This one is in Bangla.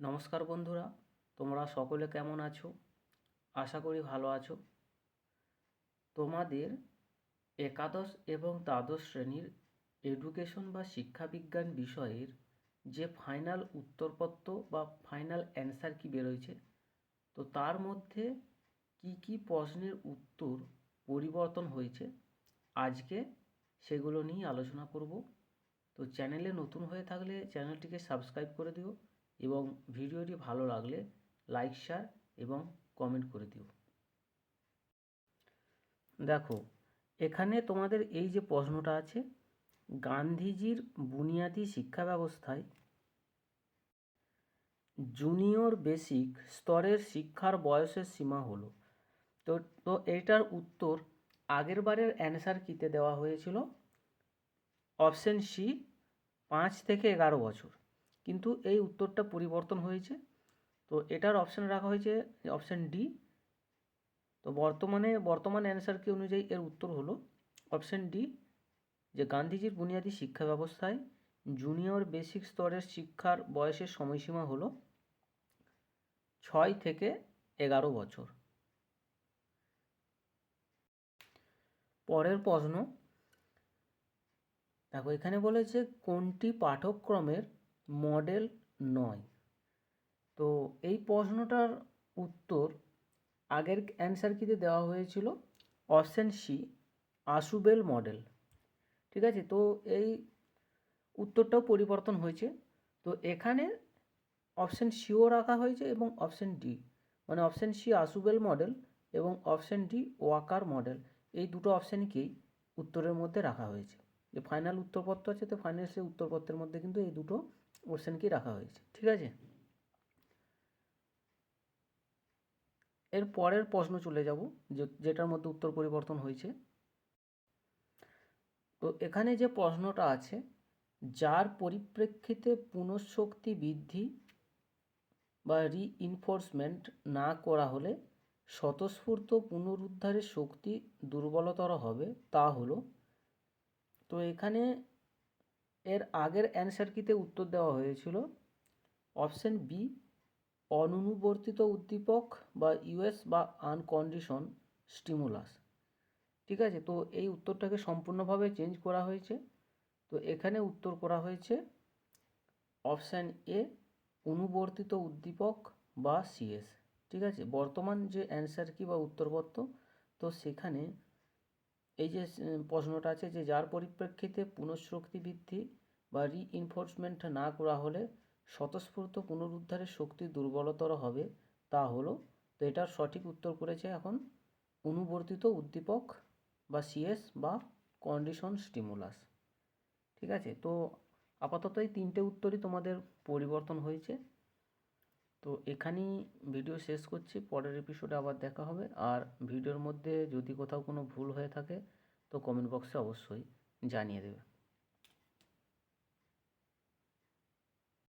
নমস্কার বন্ধুরা, তোমরা সকলে কেমন আছো? আশা করি ভালো আছো। তোমাদের একাদশ এবং দ্বাদশ শ্রেণির এডুকেশন বা শিক্ষাবিজ্ঞান বিষয়ের যে ফাইনাল উত্তরপত্র বা ফাইনাল অ্যান্সার কি বেরোয়ছে, তো তার মধ্যে কি কি প্রশ্নের উত্তর পরিবর্তন হয়েছে, আজকে সেগুলো নিয়ে আলোচনা করব। তো চ্যানেলে নতুন হয়ে থাকলে চ্যানেলটিকে সাবস্ক্রাইব করে দিও। এবং ভিডিওটি ভালো লাগলে লাইক শেয়ার এবং কমেন্ট করে দিও। দেখো, এখানে তোমাদের এই যে প্রশ্নটা আছে, গান্ধীজির বুনিয়াদি শিক্ষা ব্যবস্থায় জুনিয়র বেসিক স্তরের শিক্ষার বয়সের সীমা হলো। তো তো এটার উত্তর আগের বারের অ্যান্সার কিতে দেওয়া হয়েছিল? অপশন সি পাঁচ থেকে এগারো বছর। কিন্তু এই উত্তরটা পরিবর্তন হয়েছে। তো এটার অপশান রাখা হয়েছে অপশান ডি তো বর্তমানে, বর্তমান অ্যান্সার কি অনুযায়ী এর উত্তর হলো অপশান ডি যে গান্ধীজির বুনিয়াদী শিক্ষা ব্যবস্থায় জুনিয়র বেসিক স্তরের শিক্ষার বয়সের সময়সীমা হলো ছয় থেকে এগারো বছর। পরের প্রশ্ন, দেখো এখানে বলেছে কোনটি পাঠ্যক্রমের মডেল নয়। তো এই প্রশ্নটার উত্তর আগের অ্যান্সার কিতে দেওয়া হয়েছিল? অপশান সি আশুবেল মডেল ঠিক আছে? তো এই উত্তরটাও পরিবর্তন হয়েছে। তো এখানে অপশান সিও রাখা হয়েছে এবং অপশান ডি মানে অপশান সি আশুবেল মডেল এবং অপশান ডি ওয়াকার মডেল এই দুটো অপশানকেই উত্তরের মধ্যে রাখা হয়েছে। যে ফাইনাল উত্তরপত্র আছে, তো ফাইনাল সেই উত্তরপত্রের মধ্যে কিন্তু এই দুটো অপশানকেই রাখা হয়েছে, ঠিক আছে? এর পরের প্রশ্ন চলে যাব যেটার মধ্যে উত্তর পরিবর্তন হয়েছে। তো এখানে যে প্রশ্নটা আছে, যার পরিপ্রেক্ষিতে পুনঃশক্তি বৃদ্ধি বা রিইনফোর্সমেন্ট না করা হলে স্বতঃস্ফূর্ত পুনরুদ্ধারের শক্তি দুর্বলতর হবে, তা হলো তো এখানে এর আগের অ্যান্সার কিতে উত্তর দেওয়া হয়েছিল? অপশন বি অনুবর্তিত উদ্দীপক বা ইউএস বা আনকন্ডিশন স্টিমুলাস ঠিক আছে? তো এই উত্তরটাকে সম্পূর্ণভাবে চেঞ্জ করা হয়েছে। তো এখানে উত্তর করা হয়েছে অপশান এ অনুবর্তিত উদ্দীপক বা সিএস ঠিক আছে? বর্তমান যে অ্যান্সার কি বা উত্তরপত্র, তো সেখানে এই যে প্রশ্নটা আছে যে, যার পরিপ্রেক্ষিতে পুনঃশক্তি বৃদ্ধি বা রিইনফোর্সমেন্ট না করা হলে স্বতঃস্ফূর্ত পুনরুদ্ধারের শক্তি দুর্বলতর হবে, তা হলো, তো এটার সঠিক উত্তর করেছে এখন অনুবর্তিত উদ্দীপক বা সিএস বা কন্ডিশন স্টিমুলাস ঠিক আছে? তো আপাতত এই তিনটে উত্তরই তোমাদের পরিবর্তন হয়েছে। তো এখানেই ভিডিও শেষ করছি। পরের এপিসোডে আবার দেখা হবে। আর ভিডিওর মধ্যে যদি কোথাও কোনো ভুল হয়ে থাকে, তো কমেন্ট বক্সে অবশ্যই জানিয়ে দেবে।